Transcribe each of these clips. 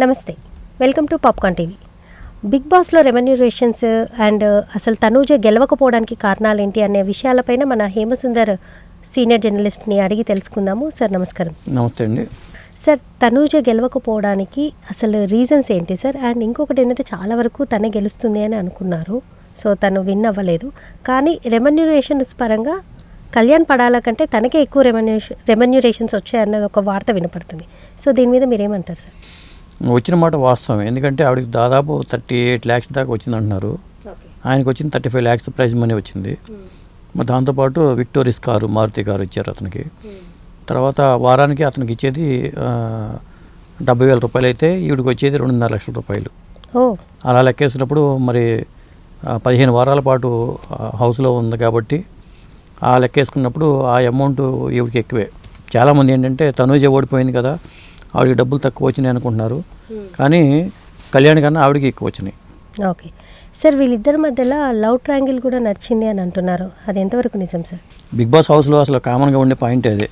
నమస్తే. Welcome to Popcorn TV. Big బాస్లో remunerations and అసలు తనూజ గెలవకపోవడానికి కారణాలు ఏంటి అనే విషయాలపైన మన హేమసుందర్ సీనియర్ జర్నలిస్ట్ని అడిగి తెలుసుకుందాము. సార్ నమస్కారం. నమస్తే అండి. సార్ తనూజ గెలవకపోవడానికి అసలు రీజన్స్ ఏంటి సార్? అండ్ ఇంకొకటి ఏంటంటే చాలా వరకు తనే గెలుస్తుంది అని అనుకున్నారు. సో తను విన్ అవ్వలేదు. కానీ రెమ్యూనరేషన్స్ పరంగా కళ్యాణ్ పడాల కంటే తనకే ఎక్కువ రెమ్యూనేషన్ రెమ్యూనరేషన్స్ వచ్చాయన్నది ఒక వార్త వినపడుతుంది. సో దీని మీద మీరేమంటారు సార్? వచ్చిన మాట వాస్తవం. ఎందుకంటే ఆవిడకి దాదాపు థర్టీ ఎయిట్ ల్యాక్స్ దాకా వచ్చింది అంటున్నారు ఆయనకు వచ్చింది thirty five lakhs prize money వచ్చింది. మరి దాంతోపాటు విక్టోరియస్ కారు మారుతి కారు ఇచ్చారు అతనికి. తర్వాత వారానికి అతనికి ఇచ్చేది డెబ్బై వేల రూపాయలు అయితే ఈవిడికి వచ్చేది రెండున్నర లక్షల రూపాయలు. అలా లెక్కేసినప్పుడు మరి పదిహేను వారాల పాటు హౌస్లో ఉంది కాబట్టి ఆ లెక్కేసుకున్నప్పుడు ఆ అమౌంట్ ఈవిడికి ఎక్కువే. చాలామంది ఏంటంటే తనూజే ఓడిపోయింది కదా ఆవిడకి డబ్బులు తక్కువ వచ్చినాయి అనుకుంటున్నారు. కానీ కళ్యాణ్ కన్నా ఆవిడకి ఎక్కువ వచ్చినాయి. ఓకే. సార్ వీళ్ళిద్దరి మధ్యలో లవ్ ట్రయాంగిల్ కూడా నడిచింది అని అంటున్నారు. అది ఎంతవరకు నిజం సార్? బిగ్ బాస్ హౌస్లో అసలు కామన్గా ఉండే పాయింట్ అదే.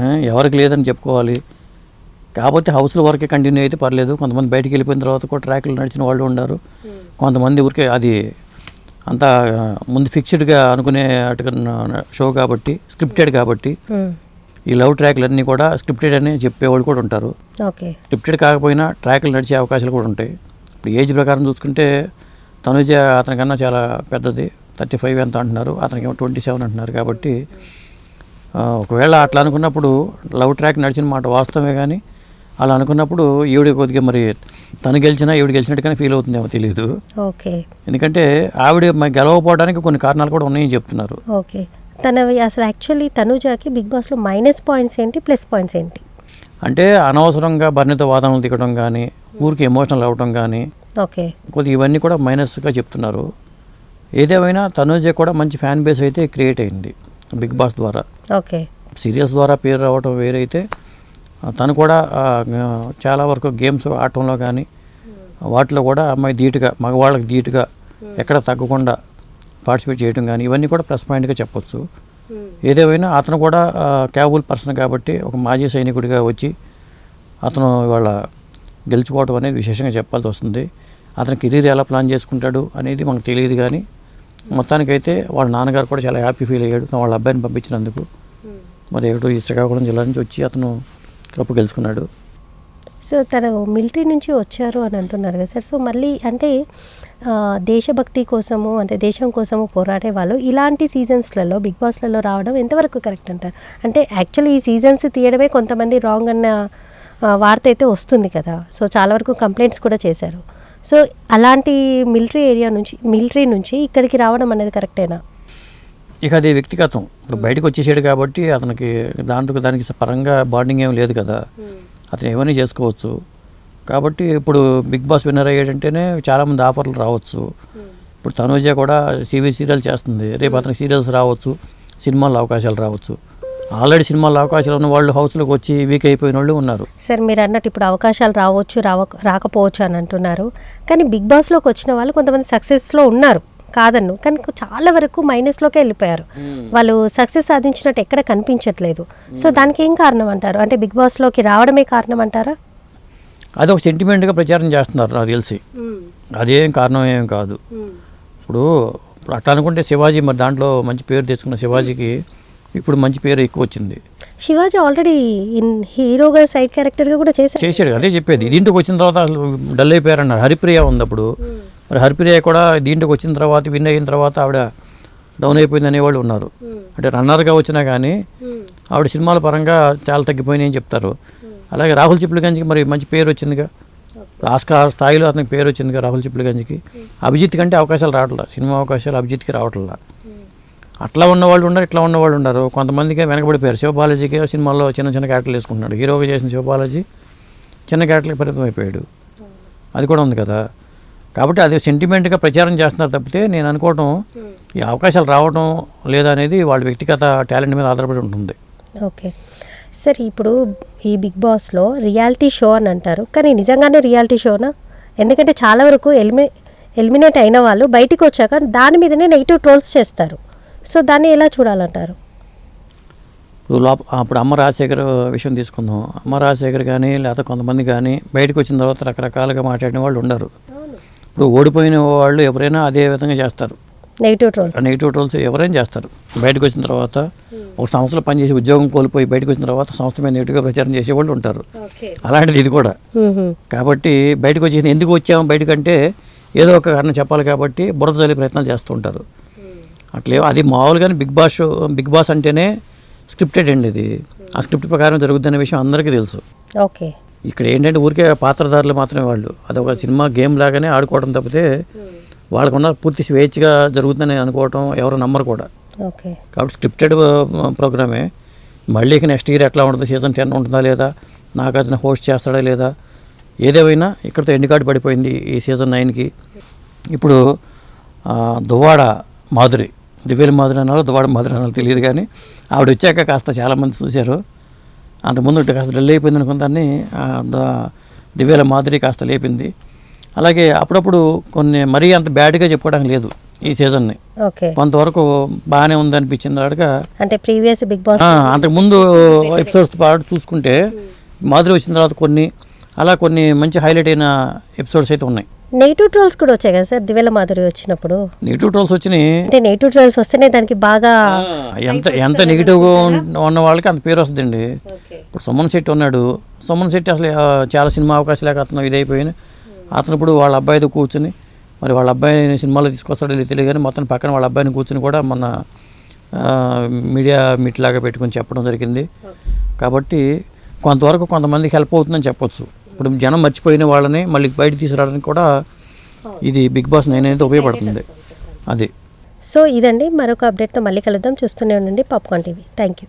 ఆ, ఎవరికి లేదని చెప్పుకోవాలి. కాకపోతే హౌస్లో వరకే కంటిన్యూ అయితే పర్లేదు. కొంతమంది బయటికి వెళ్ళిపోయిన తర్వాత కూడా ట్రాక్లు నడిచిన వాళ్ళు ఉన్నారు కొంతమంది ఊరికే అది అంతా ముందు ఫిక్స్డ్గా అనుకునే అటుగా షో కాబట్టి స్క్రిప్టెడ్ కాబట్టి మ్మ్. ఈ లవ్ ట్రాక్లు అన్నీ కూడా స్క్రిప్టెడ్ అని చెప్పేవాళ్ళు కూడా ఉంటారు. ఓకే. స్క్రిప్టెడ్ కాకపోయినా ట్రాక్లు నడిచే అవకాశాలు కూడా ఉంటాయి. ఇప్పుడు ఏజ్ ప్రకారం చూసుకుంటే తనుజ అతనికన్నా చాలా పెద్దది. థర్టీ ఫైవ్ ఎంత అంటున్నారు అతనికి ట్వంటీ సెవెన్ అంటున్నారు కాబట్టి ఒకవేళ అట్లా అనుకున్నప్పుడు లవ్ ట్రాక్ నడిచిన మాట వాస్తవమే కానీ అలా అనుకున్నప్పుడు ఈవిడ కొద్దిగా మరి తను గెలిచినా ఈవిడ గెలిచినట్టుగానే ఫీల్ అవుతుందేమో తెలియదు ఓకే. ఎందుకంటే ఆవిడ మరి గెలవకపోవడానికి కొన్ని కారణాలు కూడా ఉన్నాయని చెప్తున్నారు. ఓకే. తనవి అసలు యాక్చువల్లీ తనుజాకి బిగ్ బాస్లో మైనస్ పాయింట్స్ ఏంటి ప్లస్ పాయింట్స్ ఏంటి? అంటే అనవసరంగా బర్ణిత వాదనలు దిగడం కానీ ఊరికి ఎమోషనల్ అవ్వడం కానీ ఓకే. కొద్దిగా ఇవన్నీ కూడా మైనస్గా చెప్తున్నారు. ఏదేమైనా తనూజ కూడా మంచి ఫ్యాన్ బేస్ అయితే క్రియేట్ అయింది బిగ్ బాస్ ద్వారా. ఓకే. సీరియల్స్ ద్వారా పేరు రావడం వేరైతే తను కూడా చాలా వరకు గేమ్స్ ఆడటంలో కానీ వాటిలో కూడా అమ్మాయి ధీటుగా మగవాళ్ళకి ధీటుగా ఎక్కడ తగ్గకుండా పార్టిసిపేట్ చేయడం కానీ ఇవన్నీ కూడా ప్లస్ పాయింట్గా చెప్పొచ్చు. ఏదేమైనా అతను కూడా క్యాబుల్ పర్సన్ కాబట్టి ఒక మాజీ సైనికుడిగా వచ్చి అతను ఇవాళ గెలుచుకోవడం అనేది విశేషంగా చెప్పాల్సి వస్తుంది. అతని కెరీర్ ఎలా ప్లాన్ చేసుకుంటాడు అనేది మనకు తెలియదు కానీ మొత్తానికైతే వాళ్ళ నాన్నగారు కూడా చాలా హ్యాపీ ఫీల్ అయ్యాడు. తన వాళ్ళ అబ్బాయిని పంపించినందుకు. మరి ఎక్కడో ఈ శ్రీకాకుళం జిల్లా నుంచి వచ్చి అతను కప్పు గెలుచుకున్నాడు. సో తను మిలిటరీ నుంచి వచ్చారు అని అంటున్నారు కదా సార్. సో మళ్ళీ అంటే దేశభక్తి కోసము అంటే దేశం కోసము పోరాడే వాళ్ళు ఇలాంటి సీజన్స్లలో బిగ్ బాస్లలో రావడం ఎంతవరకు కరెక్ట్ అంటారు? అంటే యాక్చువల్లీ ఈ సీజన్స్ తీయడమే కొంతమంది రాంగ్ అన్న వార్త అయితే వస్తుంది కదా. సో చాలా వరకు కంప్లైంట్స్ కూడా చేశారు. సో అలాంటి మిలిటరీ ఏరియా నుంచి మిలిటరీ నుంచి ఇక్కడికి రావడం అనేది కరెక్టేనా? ఇక అది వ్యక్తిగతం. ఇప్పుడు బయటకు వచ్చేసాడు కాబట్టి అతనికి దాంట్లో దానికి పరంగా బాండింగ్ ఏం లేదు కదా. అతను ఏమైనా చేసుకోవచ్చు. కాబట్టి ఇప్పుడు బిగ్ బాస్ విన్నర్ అయ్యాడంటేనే చాలామంది ఆఫర్లు రావచ్చు. ఇప్పుడు తనూజ కూడా సీవీ సీరియల్ చేస్తుంది. రేపు అతనికి సీరియల్స్ రావచ్చు. సినిమాల్లో అవకాశాలు రావచ్చు. ఆల్రెడీ సినిమాల్లో అవకాశాలు ఉన్న వాళ్ళు హౌస్లోకి వచ్చి వీక్ అయిపోయిన వాళ్ళు ఉన్నారు. సార్ మీరు అన్నట్టు ఇప్పుడు అవకాశాలు రావచ్చు రావ రాకపోవచ్చు అని అంటున్నారు. కానీ బిగ్ బాస్లోకి వచ్చిన వాళ్ళు కొంతమంది సక్సెస్లో ఉన్నారు. కాదన్ను. కానీ చాలా వరకు మైనస్లోకే వెళ్ళిపోయారు. వాళ్ళు సక్సెస్ సాధించినట్టు ఎక్కడ కనిపించట్లేదు. సో దానికి ఏం కారణం అంటారు? అంటే బిగ్ బాస్లోకి రావడమే కారణం అంటారా? అది ఒక సెంటిమెంట్గా ప్రచారం చేస్తున్నారు నాకు తెలిసి. అదేం కారణం ఏం కాదు. ఇప్పుడు ఇప్పుడు అట్లా అనుకుంటే శివాజీ మరి దాంట్లో మంచి పేరు తెచ్చుకున్న శివాజీకి ఇప్పుడు మంచి పేరు ఎక్కువ వచ్చింది. శివాజీ ఆల్రెడీ ఇన్ హీరోగా సైడ్ క్యారెక్టర్గా కూడా చేశారు. చేశాడు అదే చెప్పేది. దీంట్లోకి వచ్చిన తర్వాత అసలు డల్ అయిపోయారన్నారు. హరిప్రియ ఉంది అప్పుడు మరి హరిప్రియ కూడా దీంట్లోకి వచ్చిన తర్వాత విన్ అయిన తర్వాత ఆవిడ డౌన్ అయిపోయింది అనేవాళ్ళు ఉన్నారు. అంటే రన్నర్గా వచ్చినా కానీ ఆవిడ సినిమాల పరంగా చాలా తగ్గిపోయినాయి అని చెప్తారు. అలాగే రాహుల్ చిప్లిగంజ్కి మరి మంచి పేరు వచ్చిందిగా. ఆస్కార్ స్థాయిలో అతనికి పేరు వచ్చిందిగా రాహుల్ చిప్లిగంజ్కి. అభిజిత్ కంటే అవకాశాలు రావట్లా సినిమా అవకాశాలు అభిజిత్కి రావట్లా. అట్లా ఉన్నవాళ్ళు ఉన్నారు ఇట్లా ఉన్నవాళ్ళు ఉన్నారు. కొంతమందికి వెనకబడిపోయారు. శివబాలాజీకి సినిమాల్లో చిన్న చిన్న క్యారెక్టర్లు వేసుకుంటున్నాడు. హీరోగా చేసిన శివబాలాజీ చిన్న క్యారెక్టర్కి పరిమితం అయిపోయాడు అది కూడా ఉంది కదా. కాబట్టి అది సెంటిమెంట్గా ప్రచారం చేస్తున్నారు తప్పితే నేను అనుకోవటం ఈ అవకాశాలు రావడం లేదా అనేది వాళ్ళ వ్యక్తిగత టాలెంట్ మీద ఆధారపడి ఉంటుంది. ఓకే. సార్ ఇప్పుడు ఈ బిగ్ బాస్లో రియాలిటీ షో అని అంటారు. కానీ నిజంగానే రియాలిటీ షోనా? ఎందుకంటే చాలా వరకు ఎలిమి ఎలిమినేట్ అయిన వాళ్ళు బయటికి వచ్చాక దాని మీదనే నెగిటివ్ ట్రోల్స్ చేస్తారు. సో దాన్ని ఎలా చూడాలంటారు? ఇప్పుడు లోప అప్పుడు అమ్మ రాజశేఖర్ విషయం తీసుకుందాం. అమ్మ రాజశేఖర్ కానీ లేకపోతే కొంతమంది కానీ బయటకు వచ్చిన తర్వాత రకరకాలుగా మాట్లాడిన వాళ్ళు ఉండరు. ఇప్పుడు ఓడిపోయిన వాళ్ళు ఎవరైనా అదే విధంగా చేస్తారు. నెగిటివ్ ట్రోల్స్ నెగిటివ్ ట్రోల్స్ ఎవరైనా చేస్తారు. బయటకు వచ్చిన తర్వాత ఒక సంవత్సరం పనిచేసి ఉద్యోగం కోల్పోయి బయటకు వచ్చిన తర్వాత సంస్థ మీద నెగిటివ్గా ప్రచారం చేసేవాళ్ళు ఉంటారు. అలాంటిది ఇది కూడా. కాబట్టి బయటకు వచ్చి ఎందుకు వచ్చాము? బయటకంటే ఏదో ఒక కారణం చెప్పాలి కాబట్టి బురద చల్లి ప్రయత్నాలు చేస్తూ ఉంటారు. అట్లే అది మామూలుగానే బిగ్ బాస్ బిగ్ బాస్ అంటేనే స్క్రిప్టెడ్ అండి ఇది ఆ స్క్రిప్ట్ ప్రకారం జరుగుతున్న విషయం అందరికీ తెలుసు. ఓకే ఇక్కడ ఏంటంటే ఊరికే పాత్రధారులు మాత్రమే వాళ్ళు. అది ఒక సినిమా గేమ్ లాగానే ఆడుకోవడం తప్పితే వాళ్ళకున్న పూర్తి స్వేచ్ఛగా జరుగుతుందని అనుకోవటం ఎవరు నమ్మరు కూడా. ఓకే. కాబట్టి స్క్రిప్టెడ్ ప్రోగ్రామే. మళ్ళీ ఇక నెక్స్ట్ ఇయర్ ఎట్లా ఉంటుంది సీజన్ టెన్ ఉంటుందా లేదా నాగార్జున హోస్ట్ చేస్తాడా లేదా ఏదేమైనా ఇక్కడితో ఎండ్ కార్డు పడిపోయింది ఈ సీజన్ నైన్కి. ఇప్పుడు దువ్వాడ మాధురి దివ్యల మాధురి అనాలో దువ్వాడ మాధురి అనాలో తెలియదు కానీ ఆవిడ వచ్చాక కాస్త చాలామంది చూశారు. అంతకుముందు కాస్త డల్ అయిపోయింది అనుకుందాన్ని దివ్యల మాధురి కాస్త లేపింది అలాగే అప్పుడప్పుడు కొన్ని మరీ అంత బ్యాడ్గా చెప్పుకోవడానికి లేదు ఈ సీజన్ని కొంతవరకు బాగానే ఉంది అనిపించింది అడగా అంటే ప్రీవియస్ బిగ్ బాస్ అంతకుముందు ఎపిసోడ్స్ పాటు చూసుకుంటే మాధురి వచ్చిన తర్వాత కొన్ని అలా కొన్ని మంచి హైలైట్ అయిన ఎపిసోడ్స్ అయితే ఉన్నాయి. నెగిటివ్ ట్రోల్స్ కూడా వచ్చాయి కదా సార్? దివ్యల మాధురి వచ్చినప్పుడు. నెగిటివ్ ట్రోల్స్ వచ్చినాయి. అంటే నెగిటివ్ ట్రోల్స్ వస్తేనే దానికి బాగా ఎంత ఎంత నెగిటివ్గా ఉన్న వాళ్ళకి అంత పేరు వస్తుందండి. ఇప్పుడు సుమన్ శెట్టి ఉన్నాడు. సుమన్ శెట్టి అసలు చాలా సినిమా అవకాశాలు అతను ఇదైపోయిన అతను ఇప్పుడు వాళ్ళ అబ్బాయితో కూర్చుని మరి వాళ్ళ అబ్బాయిని సినిమాలో తీసుకొస్తాడో తెలియదు కానీ మొత్తం పక్కన వాళ్ళ అబ్బాయిని కూర్చుని కూడా మొన్న ఆ, మీడియా మీట్ లాగా పెట్టుకొని చెప్పడం జరిగింది. కాబట్టి కొంతవరకు కొంతమందికి హెల్ప్ అవుతుందని చెప్పొచ్చు. ఇప్పుడు జనం మర్చిపోయిన వాళ్ళని మళ్ళీ బయట తీసుకురావడానికి కూడా ఇది బిగ్ బాస్ నైన్ అనేది ఉపయోగపడుతుంది. అది. సో ఇదండి. మరొక అప్డేట్తో మళ్ళీ కలుద్దాం. చూస్తూనే ఉండండి. Popcorn TV. Thank you